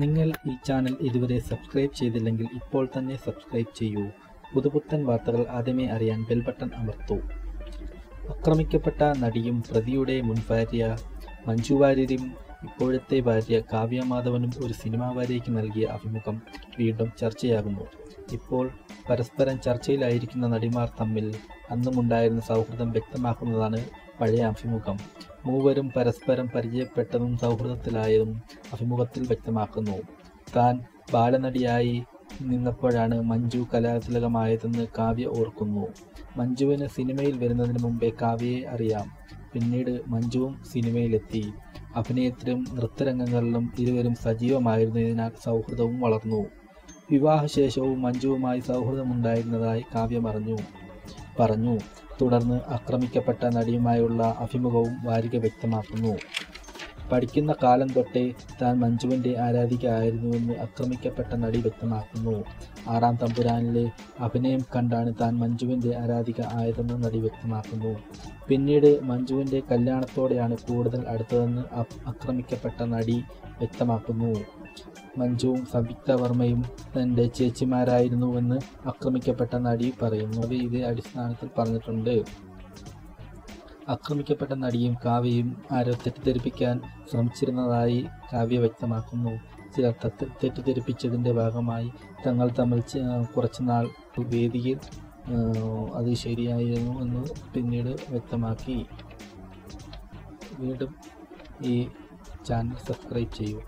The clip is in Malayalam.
നിങ്ങൾ ഈ ചാനൽ ഇതുവരെ സബ്സ്ക്രൈബ് ചെയ്തില്ലെങ്കിൽ ഇപ്പോൾ തന്നെ സബ്സ്ക്രൈബ് ചെയ്യൂ. പുതുപുത്തൻ വാർത്തകൾ ആദ്യമേ അറിയാൻ ബെൽ ബട്ടൺ അമർത്തൂ. ആക്രമിക്കപ്പെട്ട നടിയും പ്രതിയുടെ മുൻ ഭാര്യ മഞ്ജു വാര്യരും ഇപ്പോഴത്തെ ഭാര്യ കാവ്യ മാധവനും ഒരു സിനിമാ വാര്യയ്ക്ക് നൽകിയ അഭിമുഖം വീണ്ടും ചർച്ചയാകുന്നു. ഇപ്പോൾ പരസ്പരം ചർച്ചയിലായിരിക്കുന്ന നടിമാർ തമ്മിൽ അന്നുമുണ്ടായിരുന്ന സൗഹൃദം വ്യക്തമാക്കുന്നതാണ് പഴയ അഭിമുഖം. മൂവരും പരസ്പരം പരിചയപ്പെട്ടതും സൗഹൃദത്തിലായതും അഭിമുഖത്തിൽ വ്യക്തമാക്കുന്നു. താൻ ബാലനടിയായി നിന്നപ്പോഴാണ് മഞ്ജു കലാതിലകമായതെന്ന് കാവ്യ ഓർക്കുന്നു. മഞ്ജുവിന് സിനിമയിൽ വരുന്നതിന് മുമ്പേ കാവ്യയെ അറിയാം. പിന്നീട് മഞ്ജുവും സിനിമയിലെത്തി. അഭിനയത്തിലും നൃത്തരംഗങ്ങളിലും ഇരുവരും സജീവമായിരുന്നതിനാൽ സൗഹൃദവും വളർന്നു. വിവാഹശേഷവും മഞ്ജുവുമായി സൗഹൃദമുണ്ടായിരുന്നതായി കാവ്യ പറഞ്ഞു. പറഞ്ഞു തുടർന്ന് ആക്രമിക്കപ്പെട്ട നടിയുമായുള്ള അഭിമുഖവും വാരിക വ്യക്തമാക്കുന്നു. പഠിക്കുന്ന കാലം തൊട്ടേ താൻ മഞ്ജുവിന്റെ ആരാധികയായിരുന്നുവെന്ന് ആക്രമിക്കപ്പെട്ട നടി വ്യക്തമാക്കുന്നു. ആറാം തമ്പുരാനിലെ അഭിനയം കണ്ടാണ് താൻ മഞ്ജുവിന്റെ ആരാധിക ആയതെന്ന് നടി വ്യക്തമാക്കുന്നു. പിന്നീട് മഞ്ജുവിന്റെ കല്യാണത്തോടെയാണ് കൂടുതൽ അടുത്തതെന്ന് ആക്രമിക്കപ്പെട്ട നടി വ്യക്തമാക്കുന്നു. മഞ്ജുവും സംയുക്ത വർമ്മയും തന്റെ ചേച്ചിമാരായിരുന്നുവെന്ന് ആക്രമിക്കപ്പെട്ട നടി പറയുന്നു. ഇതേ അടിസ്ഥാനത്തിൽ പറഞ്ഞിട്ടുണ്ട്. ആക്രമിക്കപ്പെട്ട നടിയും കാവ്യയും ആരോ തെറ്റിദ്ധരിപ്പിക്കാൻ ശ്രമിച്ചിരുന്നതായി കാവ്യ വ്യക്തമാക്കുന്നു. ചിലർ തെറ്റിദ്ധരിപ്പിച്ചതിന്റെ ഭാഗമായി തങ്ങൾ തമ്മിൽ കുറച്ചുനാൾ വേദിയിൽ അത് ശരിയായിരുന്നു എന്ന് പിന്നീട് വ്യക്തമാക്കി. വീണ്ടും ഈ ചാനൽ സബ്സ്ക്രൈബ് ചെയ്യൂ.